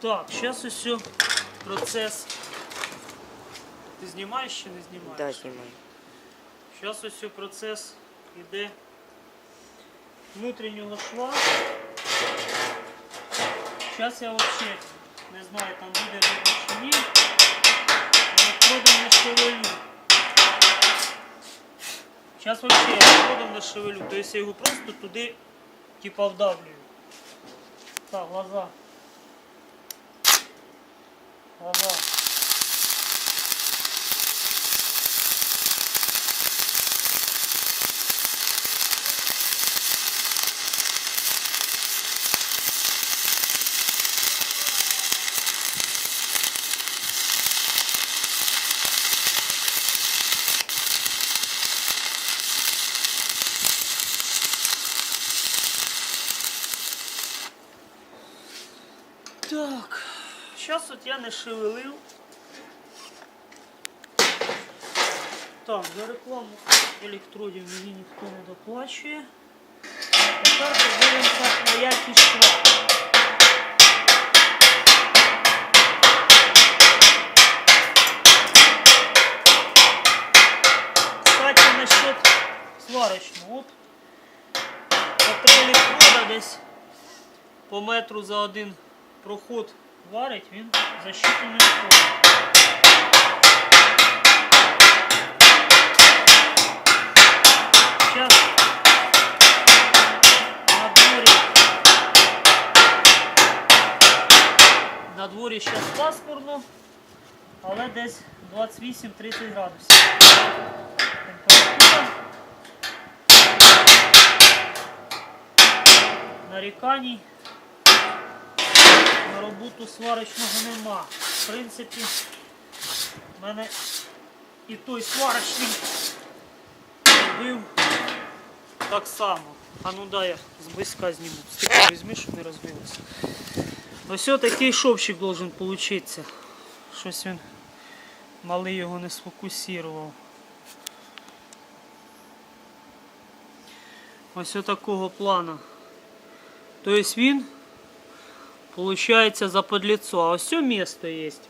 Так, зараз ось процес. Ти знімаєш чи не знімаєш? Да, знімаю. Зараз ось процес іде внутрішнього шва. Зараз я взагалі не знаю, там буде видно чи ні. Електродом не шевелю. Зараз взагалі електродом не шевелю. Тобто я його просто туди типа вдавлюю. Так, глаза. Глаза. Так, от я не шевелив. Так, за рекламу електродів мені ніхто не доплачує. Тепер подивимося на якість шва. Кстати, насчет сварочного. От по три електрода десь по метру за один проход варить, він защитний входить. Зараз на дворі на дворі зараз пасмурно, але десь 28-30 градусів. Температура. Наріканій на роботу сварочного нема. В принципі, в мене і той сварочний робив так само. А ну дай я зблизька зніму. Стекло візьми, щоб не розбилося. Ось такий шовчик должен получитися. Щось він малий його не сфокусував. Ось такого плана. Тобто він получается за подлицо. А все место есть.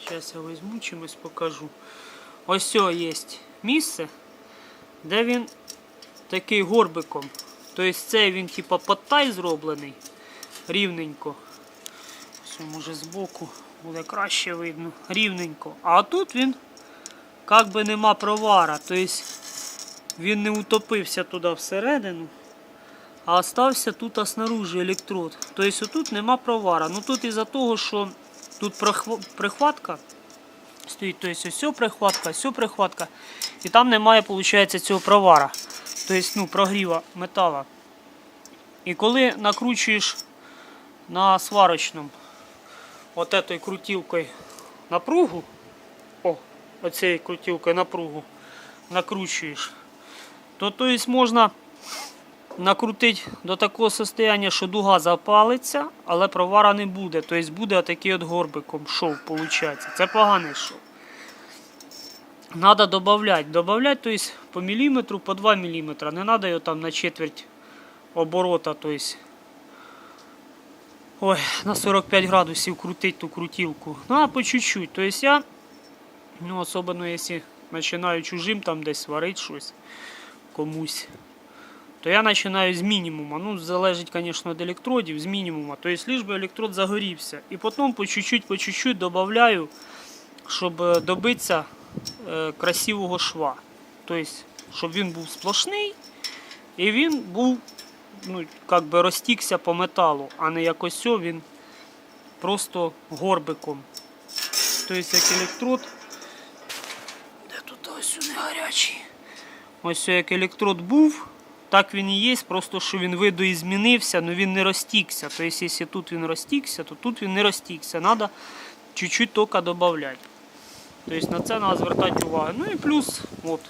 Сейчас я возьму чимось покажу. Ось все есть місце, де він такий горбиком. Тобто цей він типа подтай зроблений рівненько. Ось може збоку буде краще видно. Рівненько. А тут він як би нема провара. Тобто він не утопився туди всередину. А остався тут а снаружи електрод. Тобто тут нема провара. Ну тут із-за того, що тут прихватка стоїть, тобто ось прихватка, ось прихватка. І там немає, виходить, цього провара. Тобто ну, прогріва метала. І коли накручуєш на сварочному от этой крутілкою напругу, о, оцією крутілкою напругу накручуєш, то тобто можна накрутити до такого состояння, що дуга запалиться, але провара не буде. Тобто буде отакий от горбиком шов, виходить. Це поганий шов. Надо додавати. Добавляти тобто, по міліметру, по 2 мм. Не треба його там на четверть оборота, тобто, ой, на 45 градусів крутити ту крутілку. Ну, а по чуть-чуть. Тобто я, ну, особливо, якщо починаю чужим там десь сварити щось комусь то я починаю з мінімума. Ну, залежить, звісно, від електродів, з мінімума. Тобто, лиш би електрод загорівся. І потім по чуть-чуть, по чуть-чуть додаю, щоб е, добитися е, красивого шва. Тобто, щоб він був сплошний і він був, ну, як би розтікся по металу, а не як ось він просто горбиком. Тобто, як електрод. Де тут ось не гарячий? Ось як електрод був, так він і є, просто що він виду змінився, але він не розтікся. Тобто, якщо тут він розтікся, то тут він не розтікся. Треба чуть-чуть тока додати. Тобто на це треба звертати увагу. Ну і плюс, от,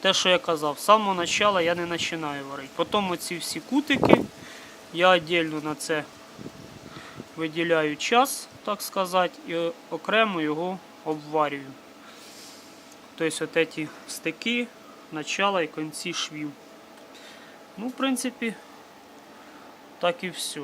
те, що я казав, з самого початку я не починаю варити. Потім оці всі кутики, я віддільно на це виділяю час, так сказати, і окремо його обварюю. Тобто от ці стики, начала і кінці швів. Ну, в принципі, так і все.